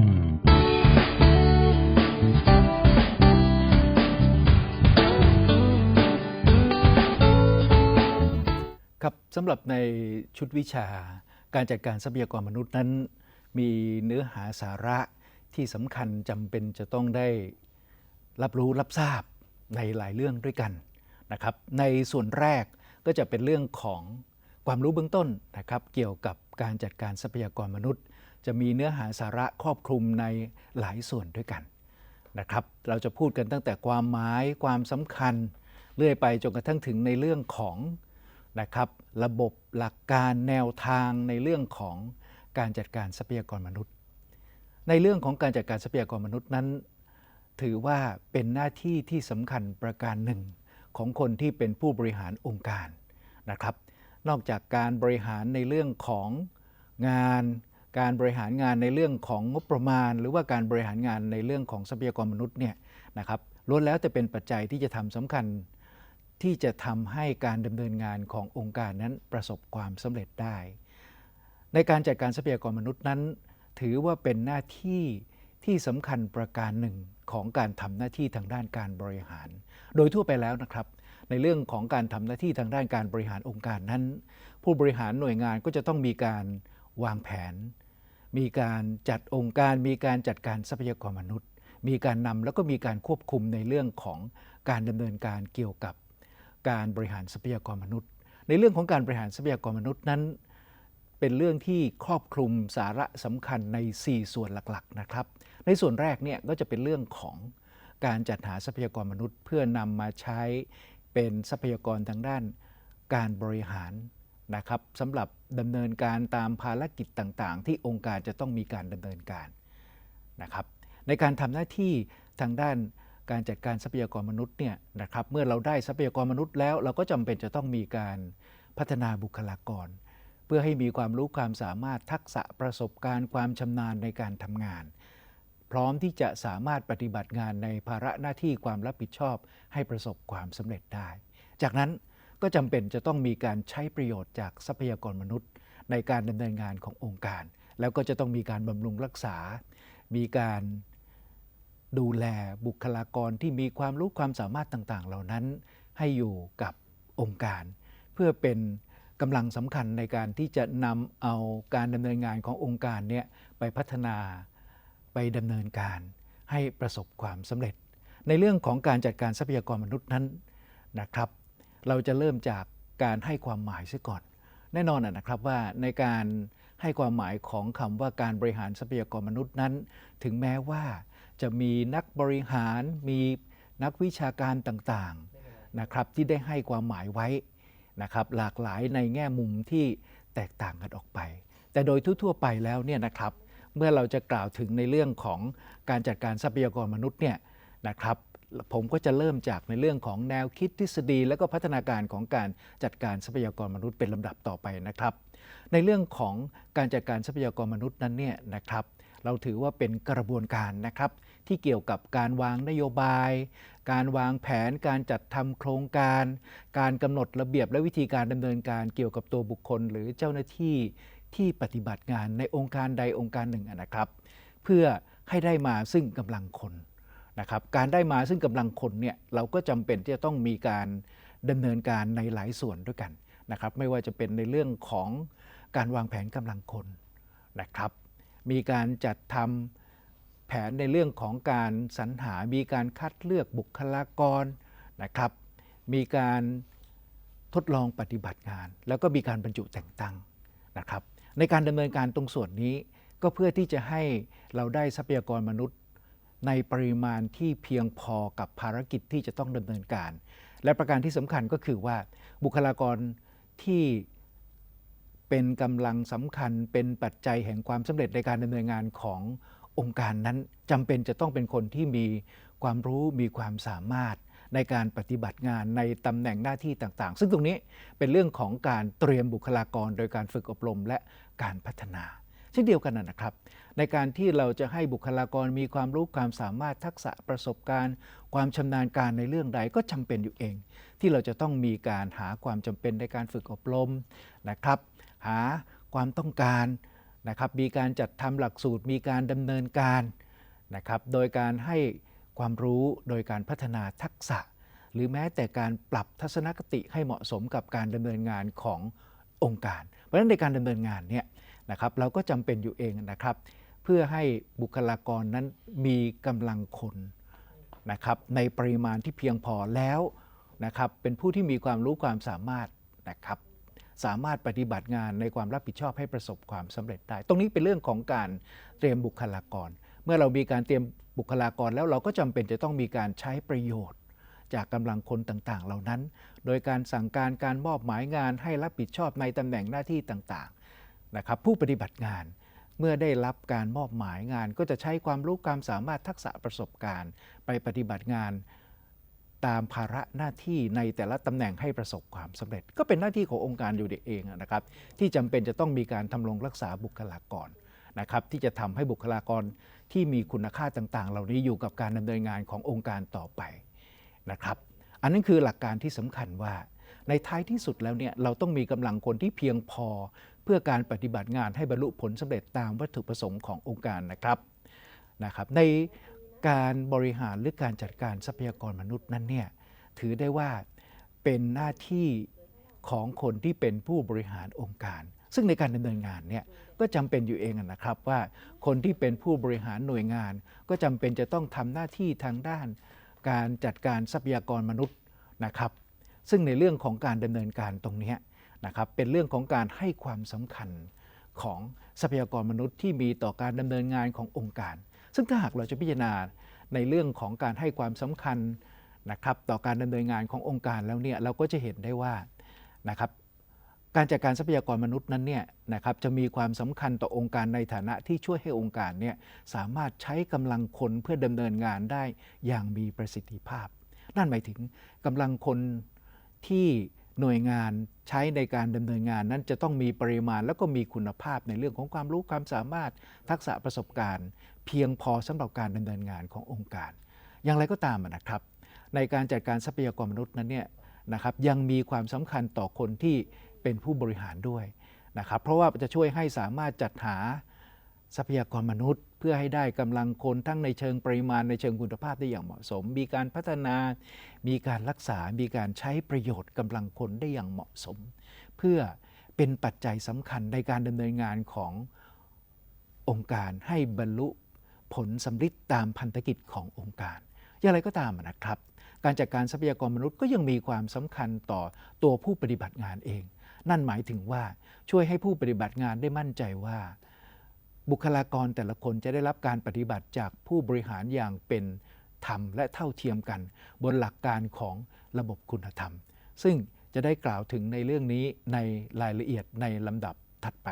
ครับสำหรับในชุดวิชาการจัดการทรัพยากรมนุษย์นั้น มีเนื้อหาสาระที่สำคัญจำเป็นจะต้องได้รับรู้รับทราบในหลายเรื่องด้วยกันนะครับ ในส่วนแรกก็จะเป็นเรื่องของความรู้เบื้องต้นนะครับ เกี่ยวกับการจัดการทรัพยากรมนุษย์ จะมีเนื้อหาสาระครอบคลุมในหลายส่วนด้วยกันนะครับ เราจะพูดกันตั้งแต่ความหมายความสำคัญ เรื่อยไปจนกระทั่งถึงในเรื่องของนะครับระบบหลักการแนวทางในเรื่องของการจัดการทรัพยากรมนุษย์ ในเรื่องของการจัดการทรัพยากรมนุษย์นั้น ถือว่าเป็นหน้าที่ที่สำคัญประการหนึ่งของคนที่เป็นผู้บริหารองค์การนะครับ นอกจากการบริหารในเรื่องของงาน การบริหารงานในเรื่องของงบประมาณ หรือว่าการบริหารงานในเรื่องของทรัพยากรมนุษย์เนี่ยนะครับล้วนแล้วจะเป็นปัจจัยที่จะทำสำคัญ ที่จะทำให้การดำเนินงานขององค์การนั้นประสบความสำเร็จได้ ในการจัดการทรัพยากรมนุษย์นั้น ถือว่าเป็นหน้าที่ที่สำคัญประการหนึ่งของการทำหน้าที่ทางด้านการบริหาร โดยทั่วไปแล้วนะครับ ในเรื่องของการทำหน้าที่ทางด้านการบริหารองค์การนั้น ผู้บริหารหน่วยงานก็จะต้องมีการวางแผน มีการจัดองค์การ มีการจัดการทรัพยากรมนุษย์ มีการนำแล้วก็มีการควบคุมในเรื่องของการดำเนินการเกี่ยวกับการบริหารทรัพยากรมนุษย์ ในเรื่องของการบริหารทรัพยากรมนุษย์นั้น เป็นเรื่องที่ครอบคลุมสาระสำคัญใน 4 ส่วนหลักๆนะครับ ในส่วนแรกเนี่ยก็จะเป็นเรื่องของการจัดหาทรัพยากรมนุษย์ เพื่อนำมาใช้เป็นทรัพยากรทางด้านการบริหาร นะครับสำหรับดำเนินการตามภารกิจต่างๆ ที่องค์การจะต้องมีการดำเนินการนะครับ ในการทำหน้าที่ทางด้านการจัดการทรัพยากรมนุษย์เนี่ยนะครับเมื่อเราได้ทรัพยากรมนุษย์แล้ว เราก็จำเป็นจะต้องมีการพัฒนาบุคลากร เพื่อให้มีความรู้ความสามารถทักษะประสบการณ์ความชำนาญในการทำงาน พร้อมที่จะสามารถปฏิบัติงานในภาระหน้าที่ความรับผิดชอบให้ประสบความสำเร็จได้ จากนั้น ก็จำเป็นจะต้องมีการใช้ประโยชน์จากทรัพยากรมนุษย์ ในการดำเนินงานขององค์การ แล้วก็จะต้องมีการบำรุงรักษา มีการดูแลบุคลากรที่มีความรู้ความสามารถต่าง ๆ เหล่านั้น ให้อยู่กับองค์การ เพื่อเป็นกำลังสำคัญในการที่จะนำเอาการดำเนินงานขององค์การเนี่ยไปพัฒนาไปดำเนินการให้ประสบความสำเร็จ ในเรื่องของการจัดการทรัพยากรมนุษย์นั้นนะครับ เราจะเริ่มจากการให้ความหมายซะก่อน แน่นอนนะครับว่าในการให้ความหมายของคำว่าการบริหารทรัพยากรมนุษย์นั้น ถึงแม้ว่าจะมีนักบริหารมีนักวิชาการต่างๆนะครับที่ได้ให้ความหมายไว้นะครับหลากหลายในแง่มุมที่แตกต่างกันออกไป แต่โดยทั่วๆไปแล้วเนี่ยนะครับเมื่อเราจะกล่าวถึงในเรื่องของการจัดการทรัพยากรมนุษย์เนี่ยนะครับ ผมก็จะเริ่มจากในเรื่องของแนวคิดทฤษฎี และก็พัฒนาการของการจัดการทรัพยากรมนุษย์เป็นลำดับต่อไปนะครับ ในเรื่องของการจัดการทรัพยากรมนุษย์นั้นเนี่ยนะครับ เราถือว่าเป็นกระบวนการนะครับที่เกี่ยวกับการวางนโยบาย การวางแผน การจัดทำโครงการ การกำหนดระเบียบและวิธีการดำเนินการเกี่ยวกับตัวบุคคล หรือเจ้าหน้าที่ที่ปฏิบัติงานในองค์การใดองค์การหนึ่งนะครับ เพื่อให้ได้มาซึ่งกำลังคน นะครับการได้มาซึ่งกำลังคนเนี่ยเราก็จำเป็นที่จะต้องมีการดำเนินการในหลายส่วนด้วยกันนะครับไม่ว่าจะเป็นในเรื่องของการวางแผนกำลังคนนะครับมีการจัดทำแผนในเรื่องของการสรรหา มีการคัดเลือกบุคลากรนะครับ มีการทดลองปฏิบัติงาน แล้วก็มีการบรรจุแต่งตั้งนะครับ ในการดำเนินการตรงส่วนนี้ก็เพื่อที่จะให้เราได้ทรัพยากรมนุษย์ ในปริมาณที่เพียงพอกับภารกิจที่จะต้องดำเนินการ และประการที่สำคัญก็คือว่าบุคลากรที่เป็นกำลังสำคัญเป็นปัจจัยแห่งความสำเร็จในการดำเนินงานขององค์การนั้นจำเป็นจะต้องเป็นคนที่มีความรู้มีความสามารถในการปฏิบัติงานในตำแหน่งหน้าที่ต่างๆ ซึ่งตรงนี้เป็นเรื่องของการเตรียมบุคลากรโดยการฝึกอบรมและการพัฒนา เช่นเดียวกันนะนะครับ ในการที่เราจะให้บุคลากรมีความรู้ความสามารถทักษะประสบการณ์ ความชำนาญการในเรื่องใดก็จำเป็นอยู่เอง ที่เราจะต้องมีการหาความจำเป็นในการฝึกอบรมนะครับ หาความต้องการนะครับมีการจัดทำหลักสูตรมีการดำเนินการนะครับโดยการให้ความรู้โดยการพัฒนาทักษะ หรือแม้แต่การปรับทัศนคติให้เหมาะสมกับการดำเนินงานขององค์การ เพราะฉะนั้นในการดำเนินงานเนี่ยนะครับเราก็จำเป็นอยู่เองนะครับ พื่อให้บุคลากรนั้นมีกำลังคนนะครับในปริมาณที่เพียงพอแล้วนะครับเป็นผู้ที่มีความรู้ความสามารถนะครับสามารถปฏิบัติงานในความรับผิดชอบให้ประสบความสำเร็จได้ ตรงนี้เป็นเรื่องของการเตรียมบุคลากร เมื่อเรามีการเตรียมบุคลากรแล้วเราก็จำเป็นจะต้องมีการใช้ประโยชน์ จากกำลังคนต่างๆ เหล่านั้น โดยการสั่งการการมอบหมายงานให้รับผิดชอบในตำแหน่งหน้าที่ต่างๆนะครับผู้ปฏิบัติงาน เมื่อได้รับการมอบหมายงาน ก็จะใช้ความรู้ความสามารถทักษะประสบการณ์ ไปปฏิบัติงานตามภาระหน้าที่ในแต่ละตำแหน่งให้ประสบความสำเร็จ ก็เป็นหน้าที่ขององค์การอยู่เองนะครับ ที่จำเป็นจะต้องมีการทำรงรักษาบุคลากรนะครับที่จะทำให้บุคลากรที่มีคุณค่าต่าง ๆ เหล่านี้อยู่กับการดำเนินงานขององค์การต่อไปนะครับ อันนั้นคือหลักการที่สำคัญว่าในท้ายที่สุดแล้วเนี่ยเราต้องมีกำลังคนที่เพียงพอ พื่อการปฏิบัติงานให้บรรลุผลสำเร็จตามวัตถุประสงค์ขององค์การนะครับนะครับ ในการบริหารหรือการจัดการทรัพยากรมนุษย์นั้นเนี่ยถือได้ว่าเป็นหน้าที่ของคนที่เป็นผู้บริหารองค์การ ซึ่งในการดำเนินงานเนี่ยก็จำเป็นอยู่เองนะครับว่าคนที่เป็นผู้บริหารหน่วยงาน ก็จำเป็นจะต้องทำหน้าที่ทางด้าน การจัดการทรัพยากรมนุษย์นะครับ ซึ่งในเรื่องของการดำเนินการตรงนี้ นะครับเป็นเรื่องของการให้ความสำคัญของทรัพยากรมนุษย์ที่มีต่อการดำเนินงานขององค์การ ซึ่งถ้าหากเราจะพิจารณาในเรื่องของการให้ความสำคัญนะครับต่อการดำเนินงานขององค์การแล้วเนี่ยเราก็จะเห็นได้ว่านะครับการจัดการทรัพยากรมนุษย์นั้นเนี่ยนะครับจะมีความสำคัญต่อองค์การในฐานะที่ช่วยให้องค์การเนี่ยสามารถใช้กำลังคนเพื่อดำเนินงานได้อย่างมีประสิทธิภาพ นั่นหมายถึงกำลังคนที่ หน่วยงานใช้ในการดำเนินงานนั้นจะต้องมีปริมาณ แล้วก็มีคุณภาพในเรื่องของความรู้ความสามารถทักษะประสบการณ์ เพียงพอสำหรับการดำเนินงานขององค์การ อย่างไรก็ตามนะครับ ในการจัดการทรัพยากรมนุษย์นั้นเนี่ยนะครับยังมีความสำคัญต่อคนที่เป็นผู้บริหารด้วยนะครับเพราะว่าจะช่วยให้สามารถจัดหาทรัพยากรมนุษย์ เพื่อให้ได้กำลังคนทั้งในเชิงปริมาณในเชิงคุณภาพได้อย่างเหมาะสม มีการพัฒนา มีการรักษา มีการใช้ประโยชน์กำลังคนได้อย่างเหมาะสม เพื่อเป็นปัจจัยสำคัญในการดำเนินงานขององค์การให้บรรลุผลสำเร็จตามพันธกิจขององค์การ อย่างไรก็ตามนะครับ การจัดการทรัพยากรมนุษย์ก็ยังมีความสำคัญต่อตัวผู้ปฏิบัติงานเอง นั่นหมายถึงว่าช่วยให้ผู้ปฏิบัติงานได้มั่นใจว่า บุคลากรแต่ละคนจะได้รับการปฏิบัติจากผู้บริหารอย่างเป็นธรรมและเท่าเทียมกัน บนหลักการของระบบคุณธรรม ซึ่งจะได้กล่าวถึงในเรื่องนี้ในรายละเอียดในลำดับถัดไป